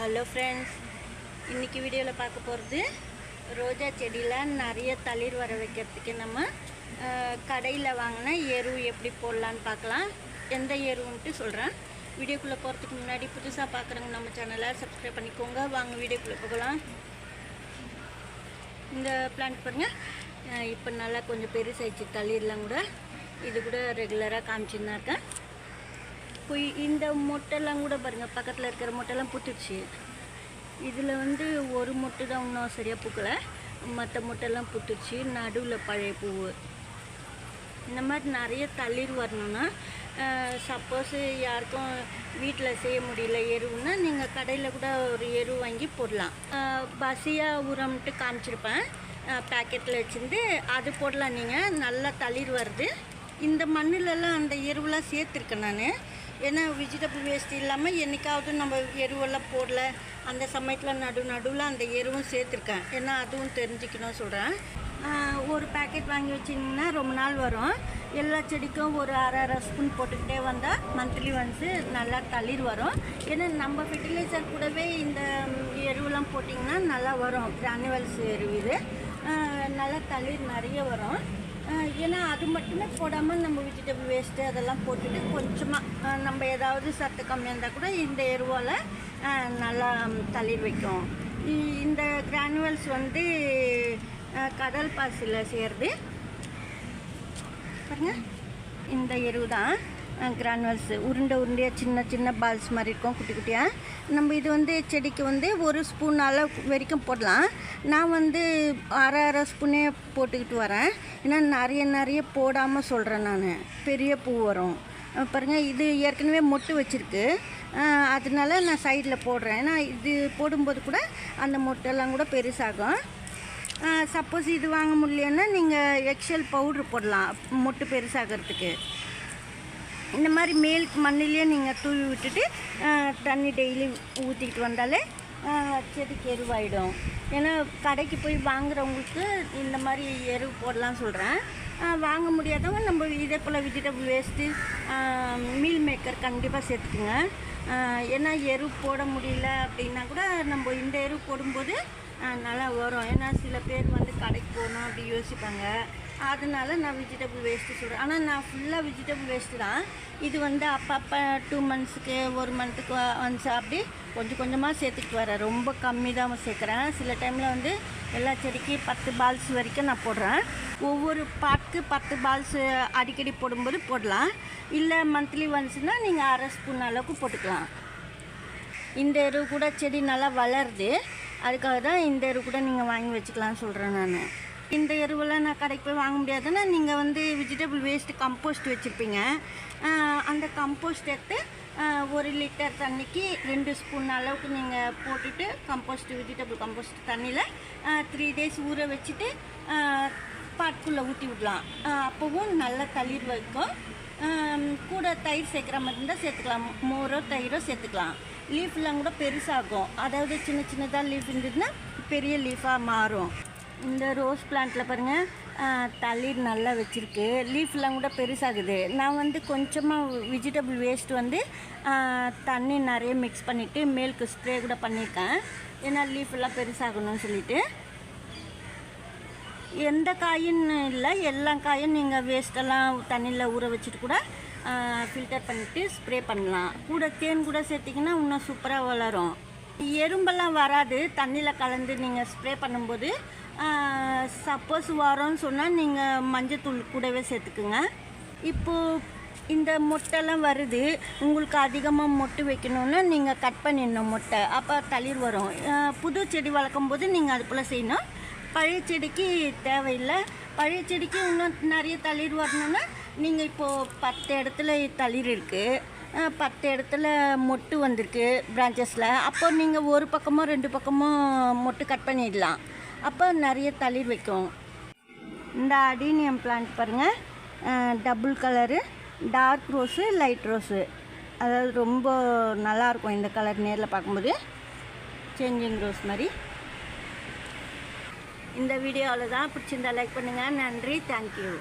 Hello friends இன்றைக்கி வீடியோவில் பார்க்க போகிறது ரோஜா செடியில் நிறைய தளிர் வர வைக்கிறதுக்கு நம்ம கடையில் வாங்கின எரு எப்படி போடலான்னு பார்க்கலாம். எந்த எருவுன்ட்டு சொல்கிறேன் வீடியோக்குள்ளே போகிறதுக்கு முன்னாடி புதுசாக பார்க்குறவங்க நம்ம சேனலை சப்ஸ்கிரைப் பண்ணிக்கோங்க. வாங்க வீடியோக்குள்ளே போகலாம். இந்த பிளான்ட் பாருங்கள் இப்போ நல்லா கொஞ்சம் பெருசாகிடுச்சு தளிர்லாம் கூட. இது கூட ரெகுலராக காமிச்சுன்னா இருக்கேன். இப்போ இந்த மொட்டைலாம் கூட பாருங்கள் பக்கத்தில் இருக்கிற மொட்டைலாம் பூத்துடுச்சு. இதில் வந்து ஒரு மொட்டை தான் இன்னும் சரியாக பூக்கலை. மற்ற மொட்டைலாம் பூத்துடுச்சு. நடுவில் பழைய பூவு. இந்த மாதிரி நிறைய தளிர் வரணும்னா சப்போஸ் யாருக்கும் வீட்டில் செய்ய முடியல எருவுன்னா நீங்கள் கடையில் கூட ஒரு எரு வாங்கி போடலாம். பசியாக உரம்ட்டு காமிச்சிருப்பேன். பேக்கெட்டில் வச்சுருந்து அது போடலாம் நீங்கள் நல்லா தளிர் வருது. இந்த மண்ணிலலாம் அந்த எருவெலாம் சேர்த்துருக்கேன் நான். ஏன்னா வெஜிடபிள் வேஸ்ட் இல்லாமல் என்றைக்காவது நம்ம எருவெல்லாம் போடல. அந்த சமயத்தில் நடு நடுவில் அந்த எருவும் சேர்த்துருக்கேன். ஏன்னா அதுவும் தெரிஞ்சுக்கணும் சொல்கிறேன் ஒரு பேக்கெட் வாங்கி வச்சிங்கன்னா ரொம்ப நாள் வரும். எல்லா செடிக்கும் ஒரு அரை அரை ஸ்பூன் போட்டுக்கிட்டே வந்தால் மந்த்லி வந்து நல்லா தளிர் வரும். ஏன்னா நம்ம ஃபெர்டிலைசர் கூடவே இந்த எருவெல்லாம் போட்டிங்கன்னா நல்லா வரும். கிரானுவல்ஸ் எருவு இது. நல்லா தளிர் நிறைய வரும். ஏன்னா அது மட்டுமே போடாமல் நம்ம வெஜிடபிள் வேஸ்ட்டு அதெல்லாம் போட்டுட்டு கொஞ்சமாக நம்ம ஏதாவது சத்து கம்மியாக இருந்தால் கூட இந்த எருவால் நல்லா தளிர் வைக்கும். இந்த கிரானுவல்ஸ் வந்து கடல் பாசியில் செய்கிறது பாருங்க இந்த எருவு தான் கிரானுவல்ஸ் உருண்டை உருண்டையாக சின்ன சின்ன பால்ஸ் மாதிரி இருக்கும் குட்டி குட்டியாக நம்ம இது வந்து செடிக்கு வந்து ஒரு ஸ்பூன் அளவு வரைக்கும் போடலாம். நான் வந்து அரை அரை ஸ்பூனே போட்டுக்கிட்டு வரேன். ஏன்னா நிறைய நிறைய போடாமல் சொல்கிறேன் நான். பெரிய பூ வரும். பாருங்கள் இது ஏற்கனவே மொட்டு வச்சுருக்கு. அதனால நான் சைடில் போடுறேன். ஏன்னா இது போடும்போது கூட அந்த மொட்டெல்லாம் கூட பெருசாகும். சப்போஸ் இது வாங்க முடியலன்னா நீங்கள் எக்ஷல் பவுட்ரு போடலாம் மொட்டு பெருசாகிறதுக்கு. இந்த மாதிரி மேல் மண்ணிலே நீங்கள் தூவி விட்டுட்டு தண்ணி டெய்லி ஊற்றிக்கிட்டு வந்தாலே செடிக்கு எருவாயிடும். ஏன்னா கடைக்கு போய் வாங்குறவங்களுக்கு இந்த மாதிரி எரு போடலாம் சொல்கிறேன் வாங்க முடியாதவங்க நம்ம இதே போல் வெஜிடபிள் வேஸ்ட்டு மீல் மேக்கர் கண்டிப்பாக சேர்த்துக்குங்க. ஏன்னா எரு போட முடியல அப்படின்னா கூட நம்ம இந்த எரு போடும்போது நல்லா வரும். ஏன்னா சில பேர் வந்து கடைக்கு போகணும் அப்படி யோசிப்பாங்க. அதனால நான் வெஜிடபிள் வேஸ்ட்டு சொல்கிறேன் ஆனால் நான் ஃபுல்லாக வெஜிடபிள் வேஸ்ட்டு தான். இது வந்து அப்பப்போ டூ மந்த்ஸுக்கு ஒரு மந்த்துக்கு ஒன்ஸ் அப்படி கொஞ்சம் கொஞ்சமாக சேர்த்துக்கிட்டு வரேன் ரொம்ப கம்மி தான் சேர்க்குறேன். சில டைமில் வந்து எல்லா செடிக்கு பத்து பால்ஸ் வரைக்கும் நான் போடுறேன். ஒவ்வொரு பாட்டுக்கு பத்து பால்ஸ் அடிக்கடி போடும்போது போடலாம். இல்லை மந்த்லி ஒன்ஸ்னால் நீங்கள் அரை ஸ்பூன் அளவுக்கு போட்டுக்கலாம். இந்த எரு கூட செடி நல்லா வளருது. அதுக்காக தான் இந்த எரு கூட நீங்கள் வாங்கி வச்சுக்கலாம்னு சொல்கிறேன் நான். இந்த எருவெல்லாம் நான் கடைக்கு போய் வாங்க முடியாதுன்னா நீங்கள் வந்து வெஜிடபிள் வேஸ்ட்டு கம்போஸ்ட் வச்சுருப்பீங்க. அந்த கம்போஸ்ட் எடுத்து ஒரு லிட்டர் தண்ணிக்கு ரெண்டு ஸ்பூன் அளவுக்கு நீங்கள் போட்டுட்டு கம்போஸ்ட் வெஜிடபிள் கம்போஸ்ட் தண்ணியில் த்ரீ டேஸ் ஊற வச்சுட்டு பாட்டுக்குள்ளே ஊற்றி விடலாம். அப்போவும் நல்ல தளிர் வைக்கும். கூட தயிர் சேர்க்குற மாதிரி இருந்தால் சேர்த்துக்கலாம். மோரோ தயிரோ சேர்த்துக்கலாம். லீஃப்லாம் கூட பெருசாகும். அதாவது சின்ன சின்னதாக லீஃப் இருந்ததுன்னா பெரிய லீஃபாக மாறும். இந்த ரோஸ் பிளான்ட்டில் பாருங்கள் தளிர் நல்லா வச்சுருக்கு. லீஃப்லாம் கூட பெருசாகுது. நான் வந்து கொஞ்சமாக வெஜிடபிள் வேஸ்ட் வந்து தண்ணி நிறைய மிக்ஸ் பண்ணிவிட்டு மேலுக்கு ஸ்ப்ரே கூட பண்ணியிருக்கேன் ஏன்னா லீஃபெல்லாம் பெருசாகணும்னு சொல்லிவிட்டு எந்த காயின்னு இல்லை. எல்லா காயும் நீங்கள் வேஸ்ட்டெல்லாம் தண்ணியில் ஊற வச்சுட்டு கூட ஃபில்டர் பண்ணிவிட்டு ஸ்ப்ரே பண்ணலாம். கூட தேன் கூட சேர்த்திங்கன்னா இன்னும் சூப்பராக வளரும். எறும்பெல்லாம் வராது. தண்ணியில் கலந்து நீங்கள் ஸ்ப்ரே பண்ணும்போது சப்போஸ் வரோன்னு சொன்னால் நீங்கள் மஞ்சத்தூள் கூடவே சேர்த்துக்குங்க. இப்போது இந்த மொட்டைலாம் வருது உங்களுக்கு அதிகமாக மொட்டு வைக்கணுன்னா நீங்கள் கட் பண்ணிடணும் மொட்டை அப்போ தளிர் வரும். புது செடி வளர்க்கும் போது நீங்கள் அது போல் செய்யணும். பழைய செடிக்கு தேவையில்லை. பழைய செடிக்கு இன்னும் நிறைய தளிர் வரணுன்னா நீங்கள் இப்போது பத்து இடத்துல தளிர் இருக்குது பத்து இடத்துல மொட்டு வந்திருக்கு பிரான்ச்சஸில் அப்போ நீங்கள் ஒரு பக்கமோ ரெண்டு பக்கமோ மொட்டு கட் பண்ணிடலாம். அப்போ நிறைய தளிர் வைக்கும். இந்த அடீனியம் பிளான்ட் பாருங்கள் double colour dark rose light rose அதாவது ரொம்ப நல்லாயிருக்கும் இந்த கலர் நேரில் பார்க்கும்போது. சேஞ்சிங் ரோஸ் மாதிரி. இந்த வீடியோவில் தான் பிடிச்சிருந்தா லைக் பண்ணுங்கள் நன்றி. தேங்க்யூ